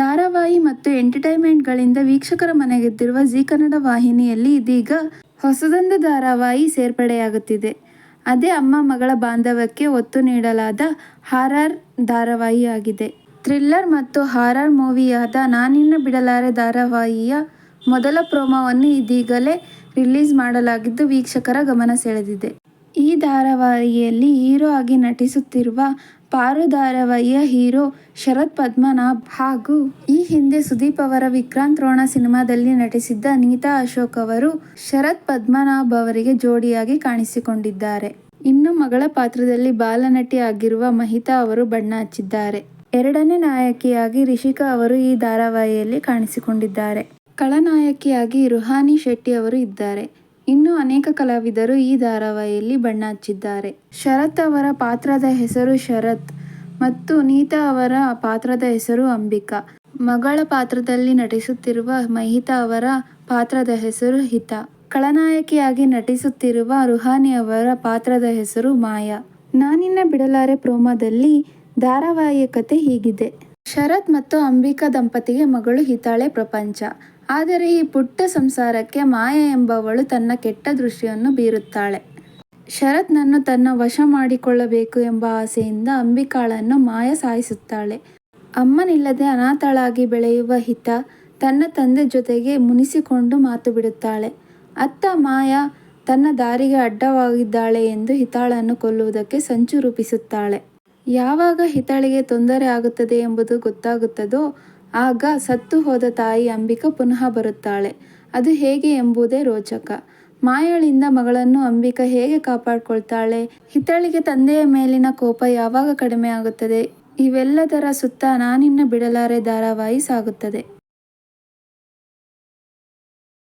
ಧಾರಾವಾಹಿ ಮತ್ತು ಎಂಟರ್ಟೈನ್ಮೆಂಟ್ಗಳಿಂದ ವೀಕ್ಷಕರ ಮನೆಗೆದ್ದಿರುವ ಜಿ ಕನ್ನಡ ವಾಹಿನಿಯಲ್ಲಿ ಇದೀಗ ಹೊಸದೊಂದು ಧಾರಾವಾಹಿ ಸೇರ್ಪಡೆಯಾಗುತ್ತಿದೆ. ಅದೇ ಅಮ್ಮ ಮಗಳ ಬಾಂಧವ್ಯಕ್ಕೆ ಒತ್ತು ನೀಡಲಾದ ಹಾರರ್ ಧಾರಾವಾಹಿಯಾಗಿದೆ ಥ್ರಿಲ್ಲರ್ ಮತ್ತು ಹಾರರ್ ಮೂವಿಯಾದ ನಾನಿನ್ನ ಬಿಡಲಾರೆ ಧಾರಾವಾಹಿಯ ಮೊದಲ ಪ್ರೋಮೋವನ್ನು ಇದೀಗಲೇ ರಿಲೀಸ್ ಮಾಡಲಾಗಿದ್ದು ವೀಕ್ಷಕರ ಗಮನ ಸೆಳೆದಿದೆ. ಈ ಧಾರಾವಾಹಿಯಲ್ಲಿ ಹೀರೋ ಆಗಿ ನಟಿಸುತ್ತಿರುವ ಪಾರು ಧಾರಾವಾಹಿಯ ಹೀರೋ ಶರತ್ ಪದ್ಮನಾಭ್ ಹಾಗೂ ಈ ಹಿಂದೆ ಸುದೀಪ್ ಅವರ ವಿಕ್ರಾಂತ್ ರೋಣ ಸಿನಿಮಾದಲ್ಲಿ ನಟಿಸಿದ್ದ ನೀತಾ ಅಶೋಕ್ ಅವರು ಶರತ್ ಪದ್ಮನಾಭ್ ಅವರಿಗೆ ಜೋಡಿಯಾಗಿ ಕಾಣಿಸಿಕೊಂಡಿದ್ದಾರೆ. ಇನ್ನು ಮಗಳ ಪಾತ್ರದಲ್ಲಿ ಬಾಲನಟಿ ಆಗಿರುವ ಮಹಿತಾ ಅವರು ಬಣ್ಣ ಹಚ್ಚಿದ್ದಾರೆ. ಎರಡನೇ ನಾಯಕಿಯಾಗಿ ರಿಷಿಕಾ ಅವರು ಈ ಧಾರಾವಾಹಿಯಲ್ಲಿ ಕಾಣಿಸಿಕೊಂಡಿದ್ದಾರೆ. ಕಳನಾಯಕಿಯಾಗಿ ರುಹಾನಿ ಶೆಟ್ಟಿ ಅವರು ಇದ್ದಾರೆ. ಇನ್ನು ಅನೇಕ ಕಲಾವಿದರು ಈ ಧಾರಾವಾಹಿಯಲ್ಲಿ ಬಣ್ಣ ಹಚ್ಚಿದ್ದಾರೆ. ಶರತ್ ಅವರ ಪಾತ್ರದ ಹೆಸರು ಶರತ್ ಮತ್ತು ನೀತಾ ಅವರ ಪಾತ್ರದ ಹೆಸರು ಅಂಬಿಕಾ. ಮಗಳ ಪಾತ್ರದಲ್ಲಿ ನಟಿಸುತ್ತಿರುವ ಮಹಿತಾ ಅವರ ಪಾತ್ರದ ಹೆಸರು ಹಿತಾ. ಖಳನಾಯಕಿಯಾಗಿ ನಟಿಸುತ್ತಿರುವ ರುಹಾನಿ ಅವರ ಪಾತ್ರದ ಹೆಸರು ಮಾಯಾ. ನಾನಿನ್ನ ಬಿಡಲಾರೆ ಪ್ರೋಮದಲ್ಲಿ ಧಾರಾವಾಹಿಯ ಕತೆ ಹೀಗಿದೆ. ಶರತ್ ಮತ್ತು ಅಂಬಿಕಾ ದಂಪತಿಗೆ ಮಗಳು ಹಿತಾಳೆ ಪ್ರಪಂಚ. ಆದರೆ ಈ ಪುಟ್ಟ ಸಂಸಾರಕ್ಕೆ ಮಾಯಾ ಎಂಬವಳು ತನ್ನ ಕೆಟ್ಟ ದೃಷ್ಟಿಯನ್ನು ಬೀರುತ್ತಾಳೆ. ಶರತ್ನನ್ನು ತನ್ನ ವಶ ಮಾಡಿಕೊಳ್ಳಬೇಕು ಎಂಬ ಆಸೆಯಿಂದ ಅಂಬಿಕಾಳನ್ನು ಮಾಯ ಸಾಯಿಸುತ್ತಾಳೆ. ಅಮ್ಮನಿಲ್ಲದೆ ಅನಾಥಳಾಗಿ ಬೆಳೆಯುವ ಹಿತ ತನ್ನ ತಂದೆ ಜೊತೆಗೆ ಮುನಿಸಿಕೊಂಡು ಮಾತು ಬಿಡುತ್ತಾಳೆ. ಅತ್ತ ಮಾಯ ತನ್ನ ದಾರಿಗೆ ಅಡ್ಡವಾಗಿದ್ದಾಳೆ ಎಂದು ಹಿತಾಳನ್ನು ಕೊಲ್ಲುವುದಕ್ಕೆ ಸಂಚು ರೂಪಿಸುತ್ತಾಳೆ. ಯಾವಾಗ ಹಿತಾಳಿಗೆ ತೊಂದರೆ ಆಗುತ್ತದೆ ಎಂಬುದು ಗೊತ್ತಾಗುತ್ತದೋ ಆಗ ಸತ್ತು ಹೋದ ತಾಯಿ ಅಂಬಿಕಾ ಪುನಃ ಬರುತ್ತಾಳೆ. ಅದು ಹೇಗೆ ಎಂಬುದೇ ರೋಚಕ. ಮಾಯಾಳಿಂದ ಮಗಳನ್ನು ಅಂಬಿಕಾ ಹೇಗೆ ಕಾಪಾಡಿಕೊಳ್ತಾಳೆ? ಹಿತ್ತಳಿಗೆ ತಂದೆಯ ಮೇಲಿನ ಕೋಪ ಯಾವಾಗ ಕಡಿಮೆ ಆಗುತ್ತದೆ ಇವೆಲ್ಲದರ ಸುತ್ತ ನಾನಿನ್ನ ಬಿಡಲಾರೆ ಧಾರಾವಾಹಿ ಸಾಗುತ್ತದೆ.